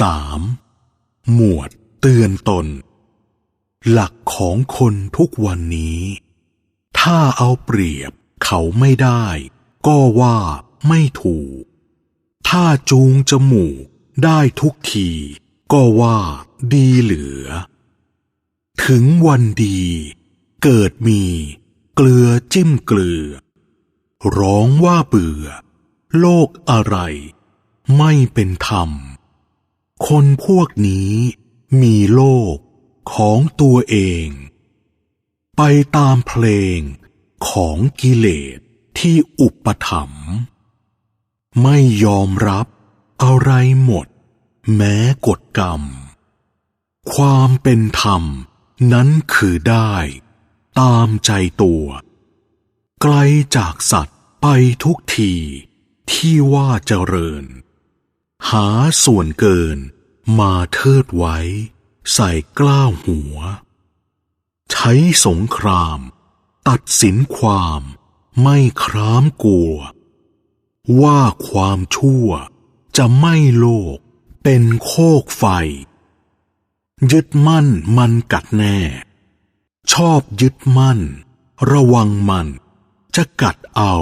3. หมวดเตือนตน หลักของคนทุกวันนี้ ถ้าเอาเปรียบเขาไม่ได้ ก็ว่าไม่ถูก ถ้าจูงจมูกได้ทุกที ก็ว่าดีเหลือ ถึงวันดี เกิดมี เกลือจิ้มเกลือ ร้องว่าเบื่อ โลกอะไร ไม่เป็นธรรม คนพวกนี้มีโลกของตัวเอง ไปตามเพลงของกิเลสที่อุปถัมภ์ไม่ยอมรับอะไรหมด แม้กฎกรรม ความเป็นธรรมนั้นคือได้ตามใจตัว ไกลจากสัตว์ไปทุกทีที่ว่าเจริญ หาส่วนเกิน มาเทิดไว้ ใส่กล้าวหัว ใช้สงคราม ตัดสินความไม่ครามกลัว ว่าความชั่วจะไม่โลกเป็นโคกไฟ ยึดมั่นมันกัดแน่ ชอบยึดมั่น ระวังมันจะกัดเอา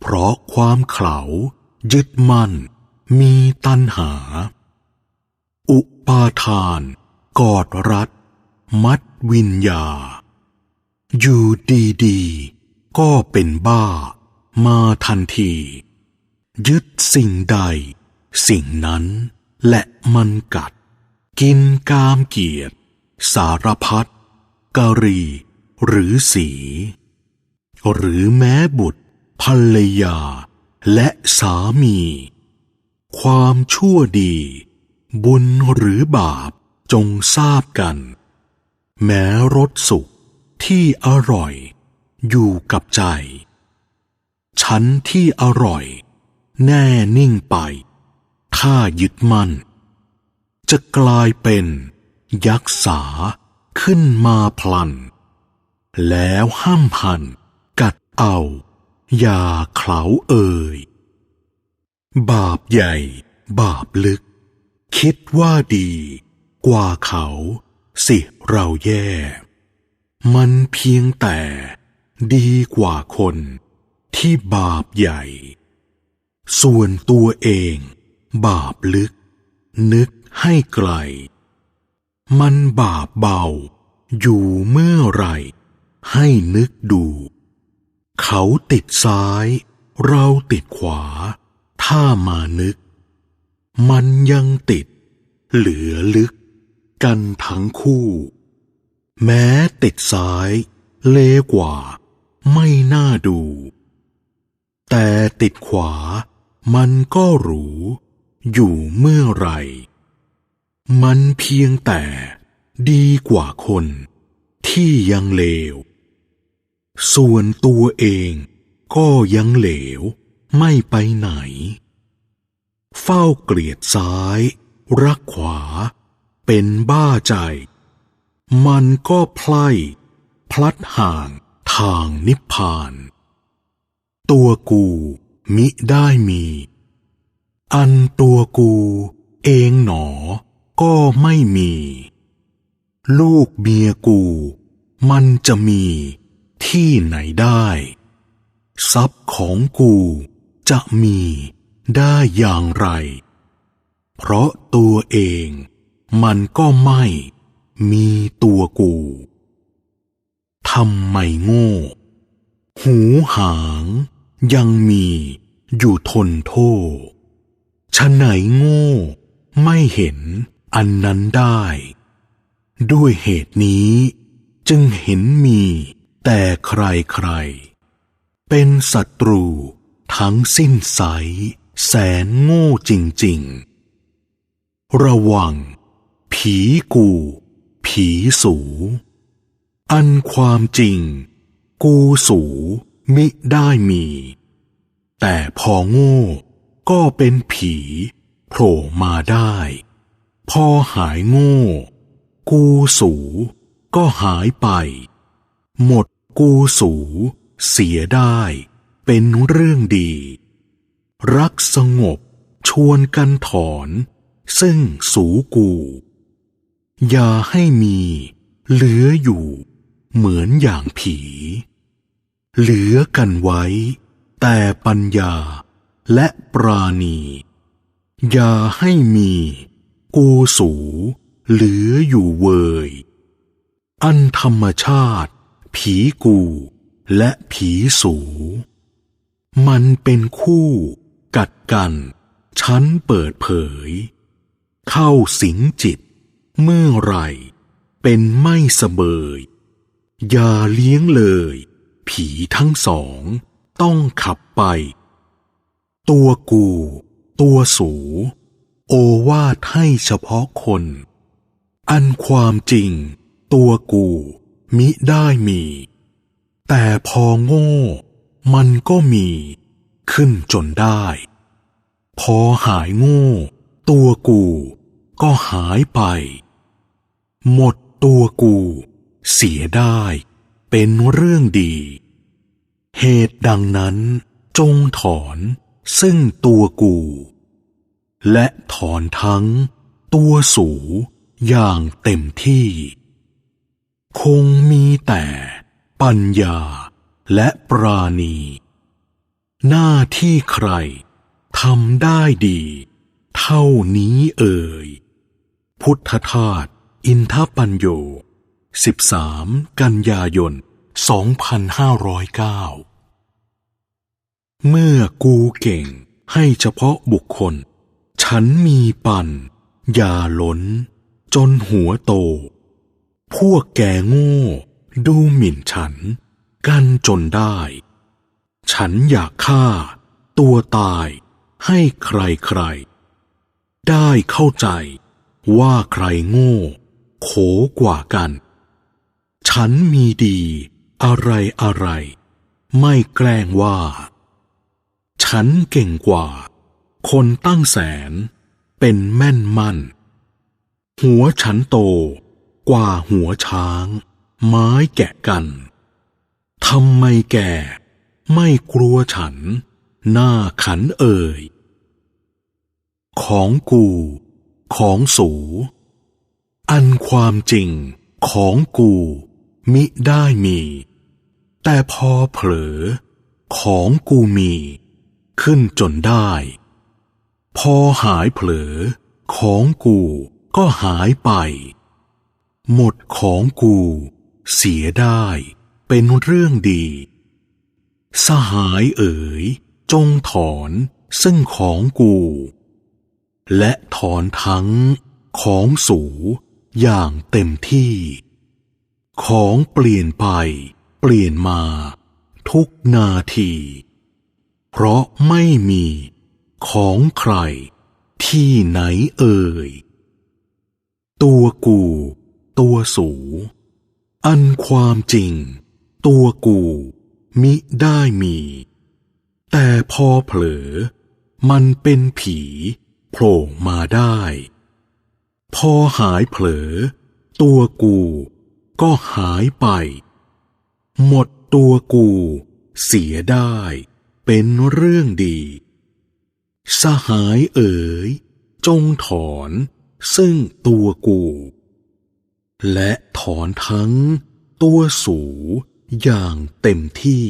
เพราะความเขายึดมั่น มีตัณหา อุปาทาน กอดรัด มัดวิญญา อยู่ดีๆ ก็เป็นบ้า มาทันที ยึดสิ่งใด สิ่งนั้นและมันกัด กินกามเกียรติ สารพัดกะรี หรือสี หรือแม้บุตรภรรยา และสามี ความชั่วดี บุญหรือบาปจงทราบกัน แม้รสสุขที่อร่อย อยู่กับใจฉันที่อร่อย แน่นิ่งไป ถ้ายึดมั่น จะกลายเป็นยักษ์สาขึ้นมาพลัน แล้วห้ามหัน กัดเอา อย่าเขลาเอ่ย บาปใหญ่ บาปลึก คิดว่าดี กว่าเขา สิเราแย่ มันเพียงแต่ ดีกว่าคน ที่บาปใหญ่ ส่วนตัวเอง บาปลึก นึกให้ไกล มันบาปเบา อยู่เมื่อไรให้นึกดู เขาติดซ้าย เราติดขวา ถ้ามานึก มันยังติด เหลือลึก กันทั้งคู่ แม้ติดซ้าย เลกว่า ไม่น่าดู แต่ติดขวา มันก็หรู อยู่เมื่อไหรมันเพียงแต่ดีกว่าคน ที่ยังเลว ส่วนตัวเองก็ยังเหลว ไม่ไปไหน เฝ้าเกลียดซ้าย รักขวา เป็นบ้าใจ มันก็พลายพลัดห่างทางนิพพาน ตัวกูมิได้มี อันตัวกูเองหนอ ก็ไม่มี ลูกเมียกู มันจะมีที่ไหนได้ ทรัพย์ของกู จะมีได้อย่างไร เพราะตัวเองมันก็ไม่มีตัวกูทำไมโง่ หูหางยังมีอยู่ทนโทษฉะไหนโง่ไม่เห็นอันนั้นได้ ด้วยเหตุนี้จึงเห็นมีแต่ใครใคร เป็นศัตรู ทั้งสิ้นใส แสนโง่จริง ๆ ระวัง ผีกู ผีสู อันความจริง กูสูมิได้มี แต่พอโง่ก็เป็นผีโผล่มาได้ พอหายโง่ กูสูก็หายไป หมดกูสูเสียได้ เป็นเรื่องดี รักสงบชวนกันถอน ซึ่งสูกู อย่าให้มีเหลืออยู่เหมือนอย่างผี เหลือกันไว้ แต่ปัญญาและปราณี อย่าให้มีกูสูเหลืออยู่เวย อันธรรมชาติ ผีกูและผีสู มันเป็นคู่ กัดกันฉันเปิดเผย เข้าสิงจิต เมื่อไรเป็นไม่สเบย อย่าเลี้ยงเลย ผีทั้งสอง ต้องขับไป ตัวกู ตัวสู โอวาทให้เฉพาะคน อันความจริง ตัวกู มิได้มี แต่พอโง่ มันก็มีขึ้นจนได้ พอหายโง่ ตัวกูก็หายไป หมดตัวกู เสียได้เป็นเรื่องดี เหตุดังนั้นจงถอนซึ่งตัวกู และถอนทั้งตัวสูอย่างเต็มที่ คงมีแต่ปัญญา และปราณี หน้าที่ใครทำได้ดี เท่านี้เอ่ย พุทธทาสอินทปัญโย 13 กันยายน 2509 เมื่อกูเก่งให้เฉพาะบุคคล ฉันมีปันอย่าล้น จนหัวโต พวกแกโง่ ดูหมิ่นฉัน กันจนได้ ฉันอยากฆ่า ตัวตายให้ใครใคร ได้เข้าใจว่าใครโง่ โขกว่ากัน ฉันมีดีอะไรอะไร ไม่แกล้งว่า ฉันเก่งกว่า คนตั้งแสน เป็นแม่นมั่น หัวฉันโตกว่าหัวช้าง ไม้แกะกัน ทำไมแกไม่กลัวฉัน หน้าขันเอ่ย ของกู ของสู อันความจริงของกู มิได้มี แต่พอเผลอ ของกูมี ขึ้นจนได้ พอหายเผลอ ของกูก็หายไป หมดของกู เสียได้ เป็นเรื่องดี สหายเอ๋ย จงถอนซึ่งของกู และถอนทั้งของสูอย่างเต็มที่ ของเปลี่ยนไปเปลี่ยนมา ทุกนาที เพราะไม่มีของใครที่ไหนเอ่ย ตัวกู ตัวสู อันความจริง ตัวกูมิได้มี แต่พอเผลอ มันเป็นผีโผล่มาได้ พอหายเผลอ ตัวกูก็หายไป หมดตัวกูเสียได้เป็นเรื่องดี สหายเอ๋ย จงถอนซึ่งตัวกู และถอนทั้งตัวสู อย่างเต็มที่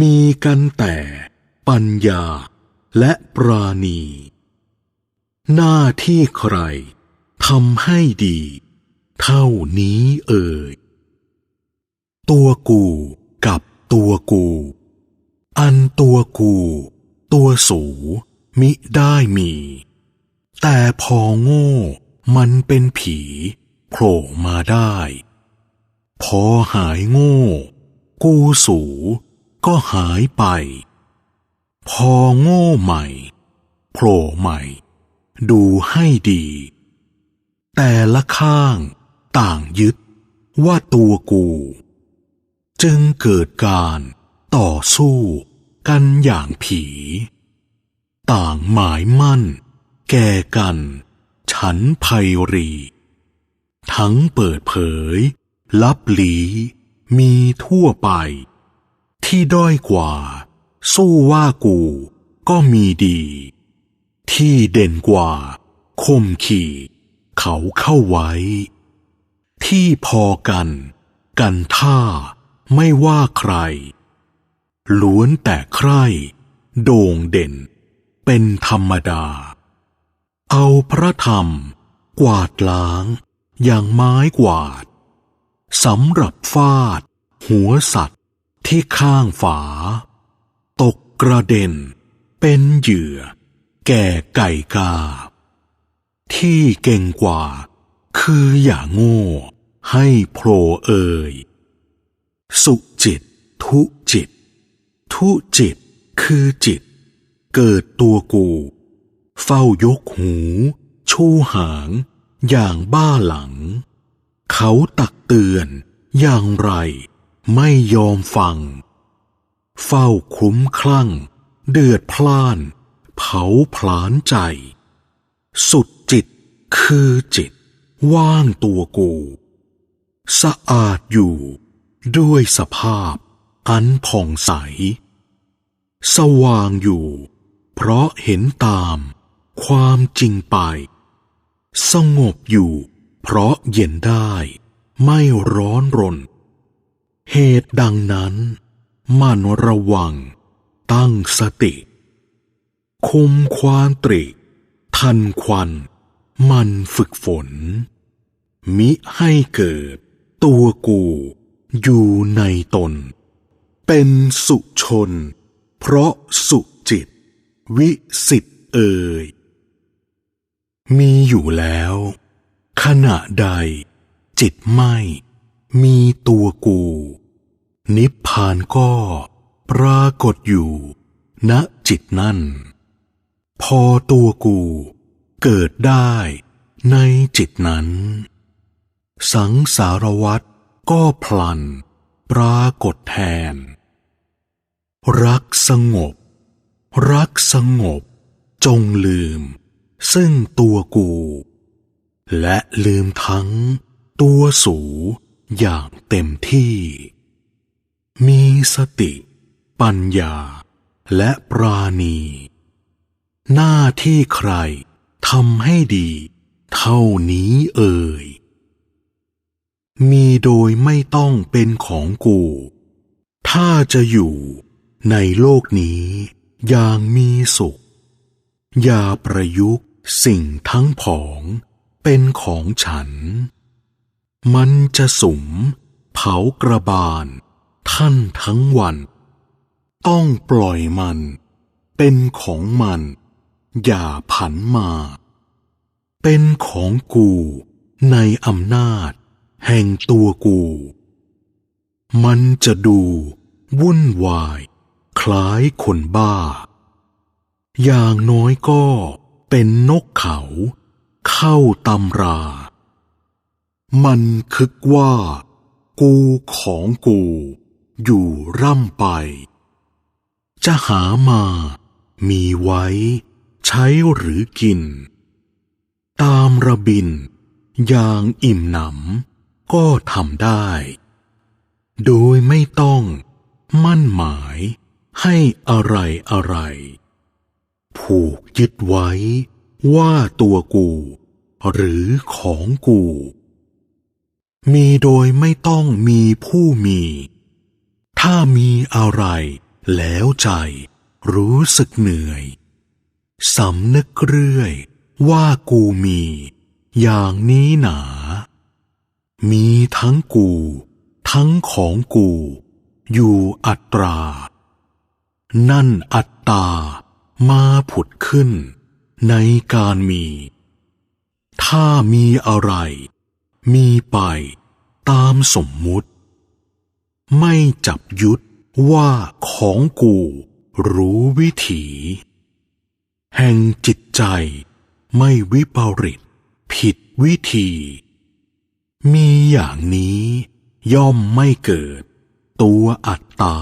มีกันแต่ปัญญาและปราณี หน้าที่ใครทำให้ดี เท่านี้เอ่ย ตัวกูกับตัวกู อันตัวกู ตัวสูมิได้มี แต่พอโง่มันเป็นผีโผล่มาได้ พอหายโง่ กูสูก็หายไป พอโง่ใหม่โผล่ใหม่ ดูให้ดี แต่ละข้างต่างยึดว่าตัวกู จึงเกิดการต่อสู้กันอย่างผี ต่างหมายมั่น แก่กัน ฉันไพรี ทั้งเปิดเผย ลับหลี มีทั่วไป ที่ด้อยกว่า สู้ว่ากู ก็มีดี ที่เด่นกว่าข่มขี่ เขาเข้าไว้ ที่พอกัน กันท่า ไม่ว่าใคร ล้วนแต่ใคร โด่งเด่น เป็นธรรมดา เอาพระธรรม กวาดล้าง อย่างไม้กวาด สำหรับฟาด หัวสัตว์ที่ข้างฝา ตกกระเด็น เป็นเหยื่อ แก่ไก่กา ที่เก่งกว่า คืออย่าโง่ ให้โผล่เอ่ย สุจิต ทุจิต ทุจิตคือจิต เกิดตัวกู เฝ้ายกหู ชูหาง อย่างบ้าหลัง เขาตักเตือนอย่างไรไม่ยอมฟัง เฝ้าคุ้มคลั่ง เดือดพล่าน เผาผลาญใจ สุดจิตคือจิต ว่างตัวกู สะอาดอยู่ด้วยสภาพอันผ่องใส สว่างอยู่ เพราะเห็นตามความจริงไป สงบอยู่ เพราะเย็นได้ไม่ร้อนรน เหตุดังนั้น มันระวัง ตั้งสติ คุมความตริทันควัน มันฝึกฝน มิให้เกิด ตัวกูอยู่ในตน เป็นสุชน เพราะสุจิต วิสิตเอ่ยมีอยู่แล้ว ขณะใด จิตไม่ มีตัวกู นิพพานก็ปรากฏอยู่ณจิตนั่น พอตัวกู เกิดได้ในจิตนั้น สังสารวัตรก็พลัน ปรากฏแทน รักสงบ รักสงบ จงลืม ซึ่งตัวกู และลืมทั้งตัวสูอย่างเต็มที่ มีสติ ปัญญา และปราณี หน้าที่ใครทำให้ดี เท่านี้เอ่ย มีโดยไม่ต้องเป็นของกู ถ้าจะอยู่ในโลกนี้อย่างมีสุข อย่าประยุกต์สิ่งทั้งผอง เป็นของฉัน มันจะสุม เผากระบาล ท่านทั้งวัน ต้องปล่อยมัน เป็นของมัน อย่าผันมา เป็นของกูในอำนาจ แห่งตัวกู มันจะดูวุ่นวาย คล้ายคนบ้า อย่างน้อยก็เป็นนกเขา เข้าตำรา มันคึกว่า กูของกู อยู่ร่ำไป จะหามา มีไว้ ใช้หรือกิน ตามระบิน อย่างอิ่มหนำก็ทำได้ โดยไม่ต้องมั่นหมายให้อะไรอะไร ผูกยึดไว้ ว่าตัวกู หรือของกู มีโดยไม่ต้องมีผู้มี ถ้ามีอะไร แล้วใจ รู้สึกเหนื่อยสำนึกเรื่อย ว่ากูมี อย่างนี้หนา มีทั้งกู ทั้งของกู อยู่อัตรา นั่นอัตตามาผุดขึ้น ในการมี ถ้ามีอะไร มีไปตามสมมุติ ไม่จับยุดว่าของกูรู้วิถี แห่งจิตใจไม่วิปริต ผิดวิธี มีอย่างนี้ย่อมไม่เกิด ตัวอัตตา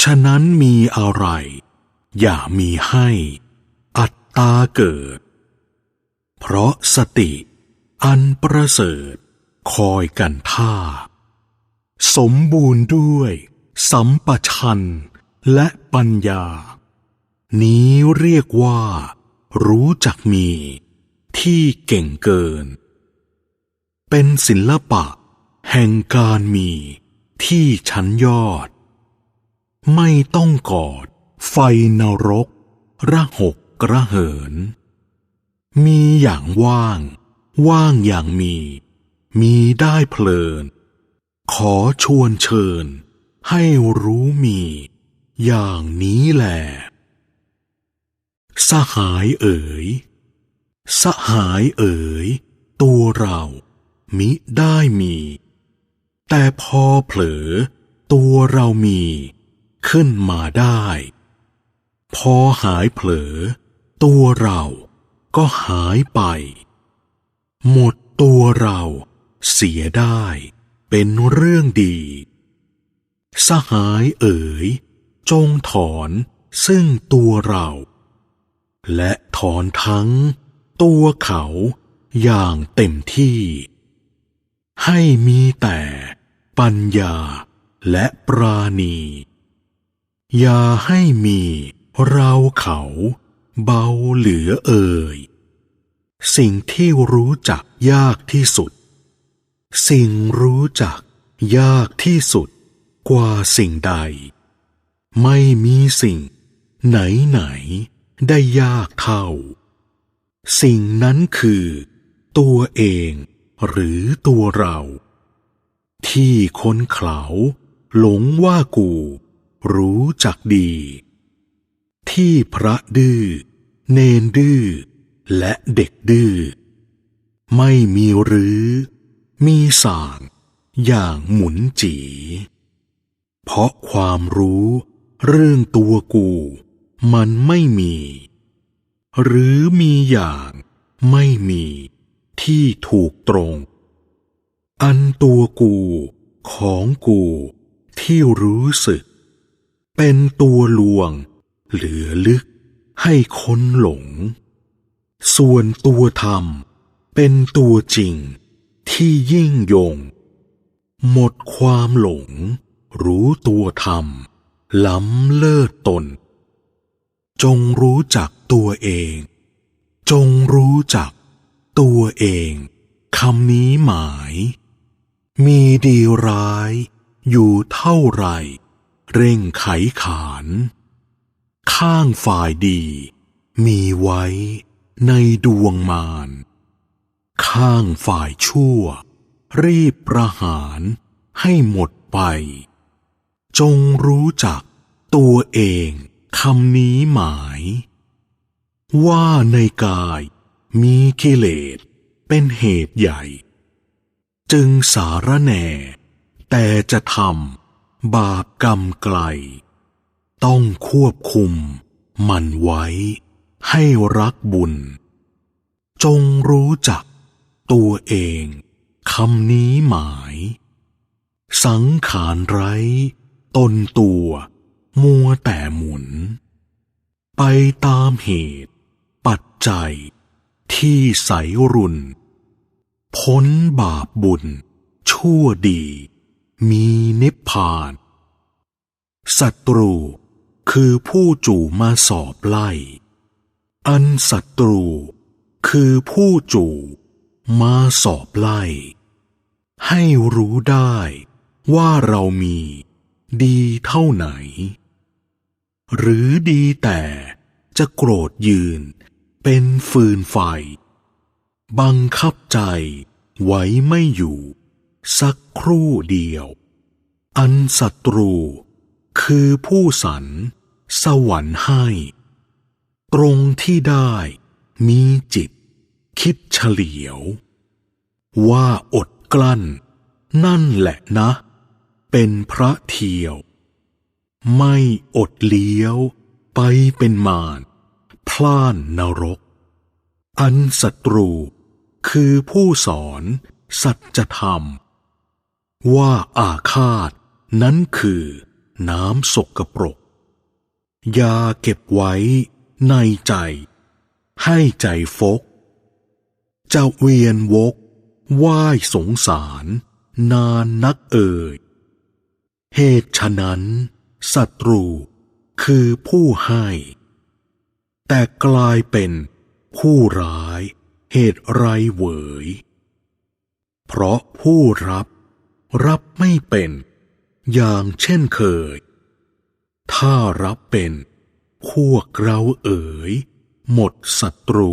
ฉะนั้นมีอะไร อย่ามีให้ ตาเกิด เพราะสติ อันประเสริฐ คอยกันท่า สมบูรณ์ด้วย สัมปชัญและปัญญา นี้เรียกว่า รู้จักมี ที่เก่งเกิน เป็นศิลปะ แห่งการมีที่ชั้นยอด ไม่ต้องกอด ไฟนรกระหก กระเหิน มีอย่างว่าง ว่างอย่างมี มีได้เพลิน ขอชวนเชิญ ให้รู้มี อย่างนี้แหละสหายเอ๋ย สหายเอ๋ย ตัวเรามิได้มี แต่พอเผลอ ตัวเรามี ขึ้นมาได้ พอหายเผลอ ตัวเราก็หายไป หมดตัวเราเสียได้เป็นเรื่องดี สหายเอ๋ย จงถอนซึ่งตัวเรา และถอนทั้งตัวเขาอย่างเต็มที่ ให้มีแต่ปัญญาและปราณี อย่าให้มีเราเขา เบาเหลือเอ่ย สิ่งที่รู้จักยากที่สุด สิ่งรู้จักยากที่สุดกว่าสิ่งใด ไม่มีสิ่ง ไหนไหนได้ยากเท่า สิ่งนั้นคือ ตัวเองหรือตัวเรา ที่คนเขาหลงว่ากู รู้จักดี ที่พระดื้อ เนนดื้อ และเด็กดื้อ ไม่มีหรือ มีสางอย่างหมุนจี เพราะความรู้เรื่องตัวกู มันไม่มี หรือมีอย่างไม่มีที่ถูกตรง อันตัวกูของกูที่รู้สึก เป็นตัวลวง เหลือลึกให้คนหลง ส่วนตัวธรรมเป็นตัวจริงที่ยิ่งยง หมดความหลง รู้ตัวธรรม ล้ำเลิศตน จงรู้จักตัวเอง จงรู้จักตัวเองคำนี้หมาย มีดีร้ายอยู่เท่าไร เร่งไขขาน ข้างฝ่ายดี มีไว้ในดวงมารข้างฝ่ายชั่ว รีบประหารให้หมดไป จงรู้จักตัวเองคำนี้หมาย ว่าในกายมีกิเลสเป็นเหตุใหญ่ จึงสารแหน่ แต่จะทำบาปกรรมไกล ต้องควบคุม มันไว้ ให้รักบุญ จงรู้จัก ตัวเองคำนี้หมาย สังขารไร้ ตนตัว มัวแต่หมุน ไปตามเหตุ ปัจจัย ที่ใสรุนพ้นบาปบุญ ชั่วดี มีนิพพานศัตรู คือผู้จู่มาสอบไล่ อันศัตรู คือผู้จู่มาสอบไล่ ให้รู้ได้ว่าเรามีดีเท่าไหน หรือดีแต่จะโกรธยืนเป็นฟืนไฟ บังคับใจไว้ไม่อยู่ สักครู่เดียว อันศัตรู คือผู้สรร สวรรค์ให้ ตรงที่ได้มีจิต คิดเฉลียว ว่าอดกลั้น นั่นแหละนะ เป็นพระเทียว ไม่อดเลี้ยว ไปเป็นมารพล่านนรก อันศัตรูคือผู้สอนสัจธรรม ว่าอาฆาตนั้นคือน้ำสกปรก อย่าเก็บไว้ในใจ ให้ใจฟก จะเวียนวกว่ายสงสาร นานนักเอ่ย เหตุฉะนั้นศัตรูคือผู้ให้ แต่กลายเป็นผู้ร้ายเหตุไรเหวยเพราะผู้รับรับไม่เป็น อย่างเช่นเคย ถ้ารับเป็น พวกเราเอ๋ย หมดศัตรู